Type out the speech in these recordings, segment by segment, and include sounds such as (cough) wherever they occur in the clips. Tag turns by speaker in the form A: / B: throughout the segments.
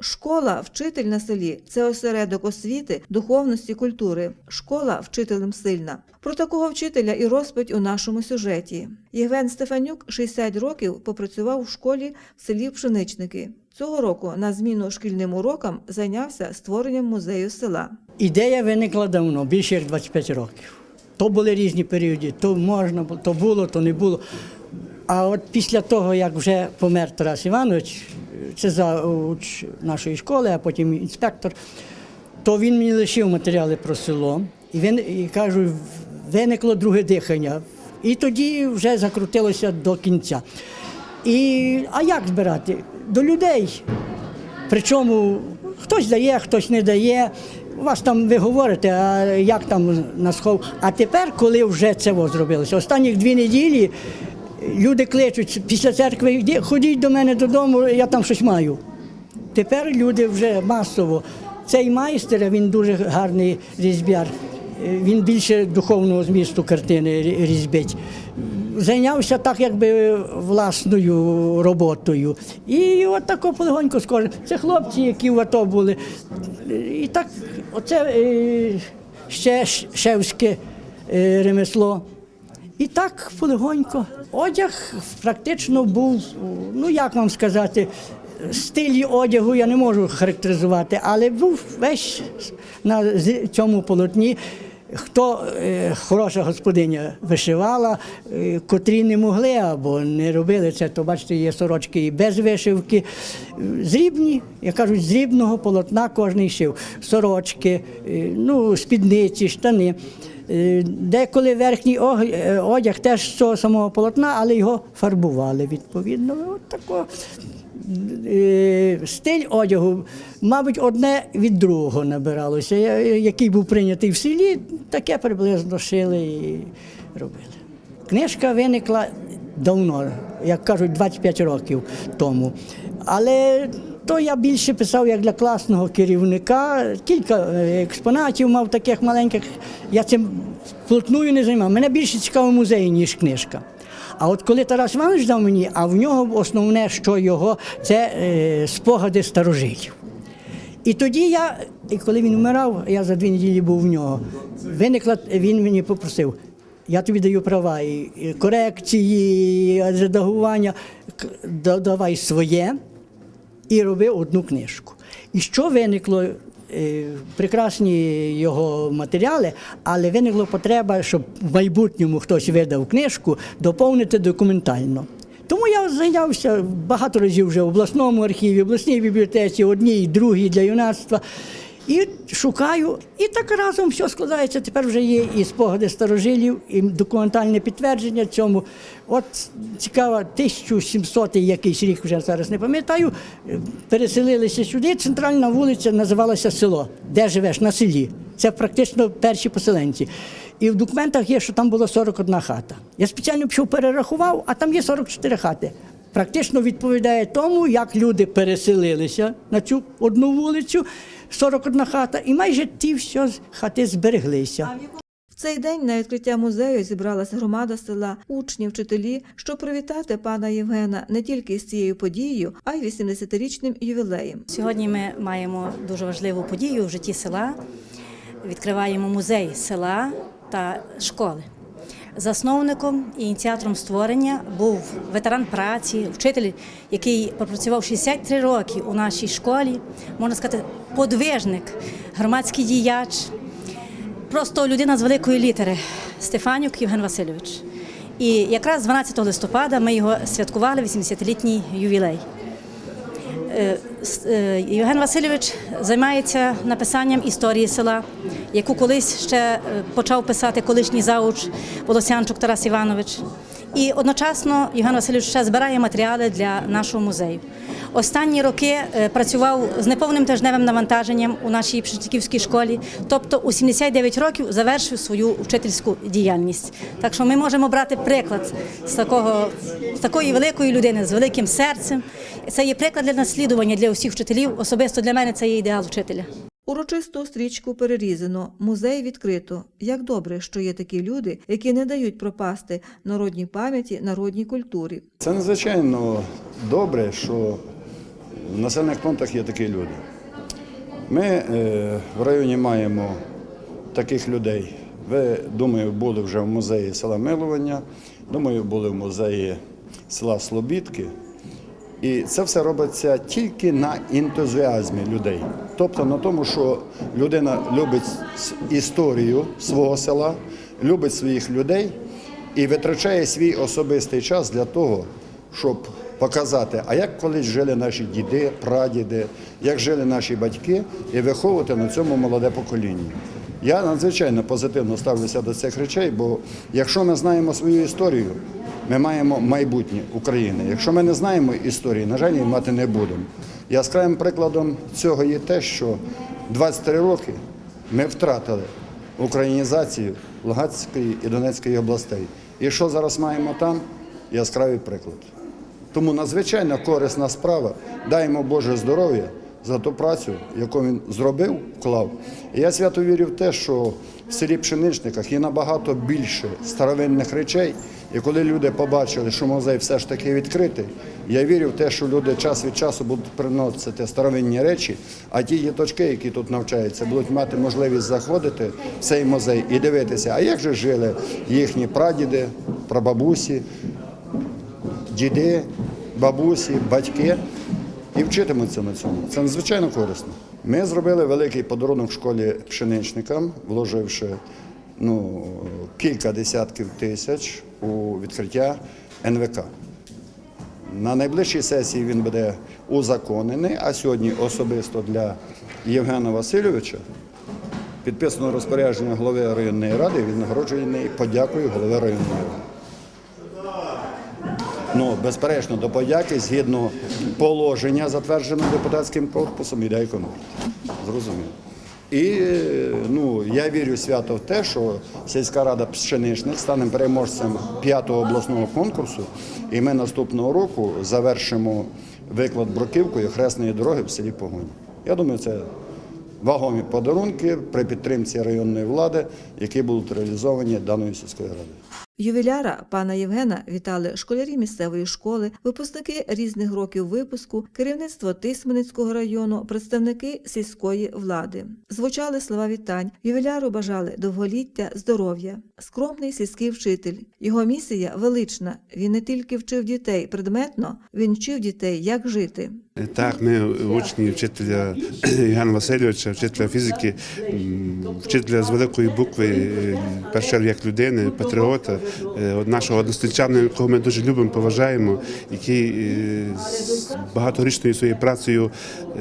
A: Школа Вчитель на селі це осередок освіти, духовності, культури. Школа вчителем сильна. Про такого вчителя і розповідь у нашому сюжеті. Євген Стефанюк 60 років попрацював в школі в селі Пшеничники. Цього року на зміну шкільним урокам зайнявся створенням музею села.
B: Ідея виникла давно, більше як 25 років. То були різні періоди, то можна, то було, то не було. А от після того, як вже помер Тарас Іванович, це зауч нашої школи, а потім інспектор, то він мені лишив матеріали про село. І він і кажу, виникло друге дихання. І тоді вже закрутилося до кінця. І, а як збирати? До людей. Причому хтось дає, хтось не дає. У вас там ви говорите, а як там на схов. А тепер, коли вже це зробилося, останні дві неділі люди кличуть після церкви, «Йди, ходіть до мене додому, я там щось маю. Тепер люди вже масово. Цей майстер, він дуже гарний різьбяр. Він більше духовного змісту картини різьбить. Зайнявся так, якби власною роботою. І от тако полегонько скаже. Це хлопці, які в АТО були. І так, оце е, ще шевське е, ремесло. І так полегонько. Одяг практично був, ну як вам сказати, стилі одягу я не можу характеризувати, але був весь на цьому полотні. Хто е, хороша господиня вишивала, е, котрі не могли або не робили це, то бачите, є сорочки і без вишивки. Зрібні, як кажуть, з рібного полотна кожний шив. Сорочки, е, ну, спідниці, штани. Е, Деколи верхній е, одяг теж з цього самого полотна, але його фарбували відповідно. От тако. Е, Стиль одягу, мабуть, одне від другого набиралося. Я- Який був прийнятий в селі, таке приблизно шили і робили. Книжка виникла давно, як кажуть, 25 років тому. Але то я більше писав як для класного керівника. Кілька е, експонатів мав таких маленьких. Я цим плотною не займав. Мене більше цікавив музей, ніж книжка. А от коли Тарас Іванович дав мені, а в нього основне, що його, це е, спогади старожилів. І тоді я, і коли він вмирав, я за дві неділі був в нього. Виникла, він мені попросив, я тобі даю права і корекції, редагування, додавай своє і роби одну книжку. І що виникло? Е, Прекрасні його матеріали, але виникла потреба, щоб в майбутньому хтось видав книжку, доповнити документально. Тому я зайнявся багато разів вже в обласному архіві, в обласній бібліотеці, одній, другій для юнацтва. І шукаю, і так разом все складається. Тепер вже є і спогади старожилів, і документальне підтвердження цьому. От цікаво, 1700 якийсь рік вже зараз не пам'ятаю. Переселилися сюди. Центральна вулиця називалася село. Де живеш? На селі. Це практично перші поселенці. І в документах є, що там було 41 хата. Я спеціально пішов перерахував, а там є 44 хати. Практично відповідає тому, як люди переселилися на цю одну вулицю, 41 хата, і майже ті всі хати збереглися.
A: В цей день на відкриття музею зібралася громада села, учні, вчителі, щоб привітати пана Євгена не тільки з цією подією, а й 80-річним ювілеєм.
C: Сьогодні ми маємо дуже важливу подію в житті села. Відкриваємо музей села та школи. Засновником і ініціатором створення був ветеран праці, вчитель, який пропрацював 63 роки у нашій школі, можна сказати, подвижник, громадський діяч, просто людина з великої літери Стефанюк Євген Васильович. І якраз 12 листопада ми його святкували 80-літній ювілей. Е, Євген Васильович займається написанням історії села, яку колись ще е, почав писати колишній зауч Волосянчук Тарас Іванович. І одночасно Євген Васильович ще збирає матеріали для нашого музею. Останні роки е, працював з неповним тижневим навантаженням у нашій Пшетиківській школі, тобто у 79 років завершив свою вчительську діяльність. Так що ми можемо брати приклад з такого з такої великої людини, з великим серцем. Це є приклад для наслідування для усіх вчителів. Особисто для мене це є ідеал вчителя.
A: Урочисту стрічку перерізано, музей відкрито. Як добре, що є такі люди, які не дають пропасти народній пам'яті, народній культурі.
D: Це надзвичайно добре, що в населених пунктах є такі люди. Ми е, в районі маємо таких людей. Ви, думаю, були вже в музеї села Милування, думаю, були в музеї села Слобідки. І це все робиться тільки на ентузіазмі людей. Тобто на тому, що людина любить історію свого села, любить своїх людей і витрачає свій особистий час для того, щоб показати, а як колись жили наші діди, прадіди, як жили наші батьки, і виховувати на цьому молоде покоління. Я надзвичайно позитивно ставлюся до цих речей, бо якщо ми знаємо свою історію, ми маємо майбутнє України. Якщо ми не знаємо історії, на жаль, її мати не будемо. Яскравим прикладом цього є те, що 23 роки ми втратили українізацію Луганської і Донецької областей. І що зараз маємо там? Яскравий приклад. Тому надзвичайно корисна справа. Даємо Боже здоров'я за ту працю, яку він зробив, вклав. І я свято вірю в те, що в селі Пшеничниках є набагато більше старовинних речей. І коли люди побачили, що музей все ж таки відкритий, я вірю в те, що люди час від часу будуть приносити старовинні речі, а ті діточки, які тут навчаються, будуть мати можливість заходити в цей музей і дивитися, а як же жили їхні прадіди, прабабусі, діди, бабусі, батьки і вчитимуться на цьому. Це надзвичайно корисно. Ми зробили великий подарунок в школі пшеничникам, вложивши ну, кілька десятків тисяч у відкриття НВК. На найближчій сесії він буде узаконений, а сьогодні особисто для Євгена Васильовича підписано розпорядження голови районної ради, він нагороджений подякою голови районної ради. Ну, безперечно, до подяки згідно положення, затвердженого депутатським корпусом, іде конверт. Зрозуміло. І ну, я вірю свято в те, що сільська рада пшеничних стане переможцем п'ятого обласного конкурсу, і ми наступного року завершимо виклад бруківкою хресної дороги в селі Погонь. Я думаю, це вагомі подарунки при підтримці районної влади, які будуть реалізовані даною сільською радою.
A: Ювіляра пана Євгена вітали школярі місцевої школи, випускники різних років випуску, керівництво Тисменицького району, представники сільської влади. Звучали слова вітань. Ювіляру бажали довголіття, здоров'я. Скромний сільський вчитель. Його місія велична. Він не тільки вчив дітей предметно, він вчив дітей, як жити.
E: Так, ми учні вчителя (clears throat) Євгена Васильовича, вчителя фізики, вчителя з великої букви, е, чергу як людини, патріота, е, нашого односельчанина, якого ми дуже любимо, поважаємо, який е, з багаторічною своєю працею е,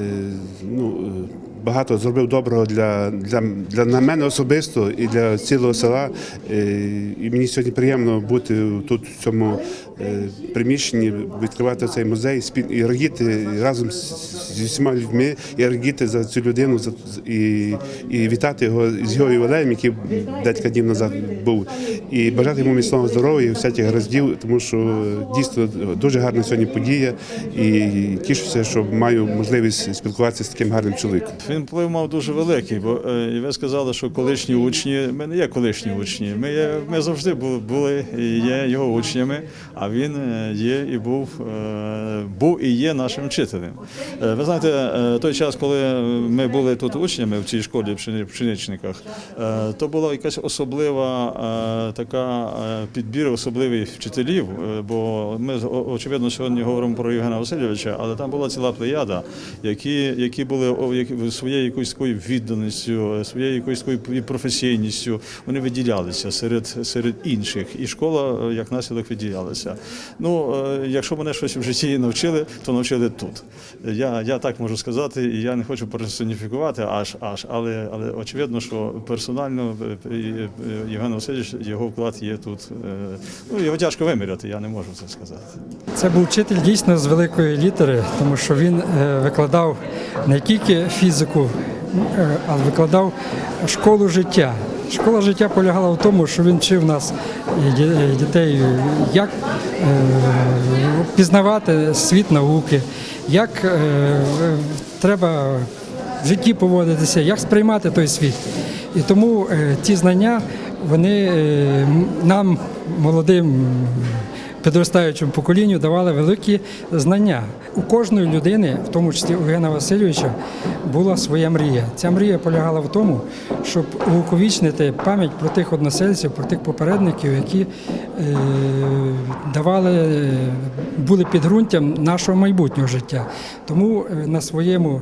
E: ну, е, багато зробив доброго для, для, для на мене особисто і для цілого села. Е, І мені сьогодні приємно бути тут в цьому е, приміщенні, відкривати цей музей і радіти разом з- зі всіма людьми, і радіти за цю людину і, і вітати його з його ювілеєм, який декілька днів назад був. І бажати йому міцного здоров'я, всяких гараздів, тому що дійсно дуже гарна сьогодні подія. І тішуся, що маю можливість спілкуватися з таким гарним чоловіком.
F: Він вплив мав дуже великий, бо е, і ви сказали, що колишні учні, ми не є колишні учні. Ми, є, ми завжди були, і є його учнями, а він е, є і був, е, був і є нашим вчителем. Е, Ви знаєте, той час, коли ми були тут учнями в цій школі в Пшеничниках, то була якась особлива така підбір особливих вчителів, бо ми очевидно сьогодні говоримо про Євгена Васильовича, але там була ціла плеяда, які, які були своєю якоюсь такою відданістю, своєю якоюсь такою професійністю, вони виділялися серед, серед інших. І школа, як наслідок, виділялася. Ну, е, якщо мене щось в житті навчили, то навчили тут. Я, я так можу сказати, і я не хочу персоніфікувати аж аж, але, але очевидно, що персонально е, е, Євген Васильович, його вклад є тут. Ну, його тяжко виміряти, я не можу це сказати.
G: Це був вчитель дійсно з великої літери, тому що він викладав не тільки фізику, але викладав школу життя. Школа життя полягала в тому, що він вчив нас дітей, як е, пізнавати світ науки, як е, треба в житті поводитися, як сприймати той світ. І тому е, ті знання вони нам, молодим підростаючому поколінню давали великі знання. У кожної людини, в тому числі у Євгена Васильовича, була своя мрія. Ця мрія полягала в тому, щоб увіковічнити пам'ять про тих односельців, про тих попередників, які е, давали, були підґрунтям нашого майбутнього життя. Тому е, на своєму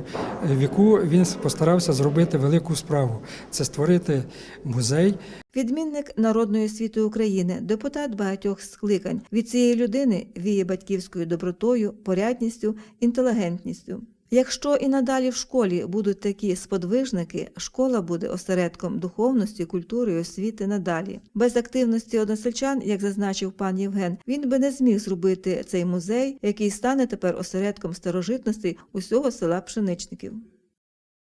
G: віку він постарався зробити велику справу це створити музей.
A: Відмінник народної освіти України, депутат багатьох скликань. Від цієї людини віє батьківською добротою, порядністю, інтелігентністю. Якщо і надалі в школі будуть такі сподвижники, школа буде осередком духовності, культури і освіти надалі. Без активності односельчан, як зазначив пан Євген, він би не зміг зробити цей музей, який стане тепер осередком старожитностей усього села Пшеничників.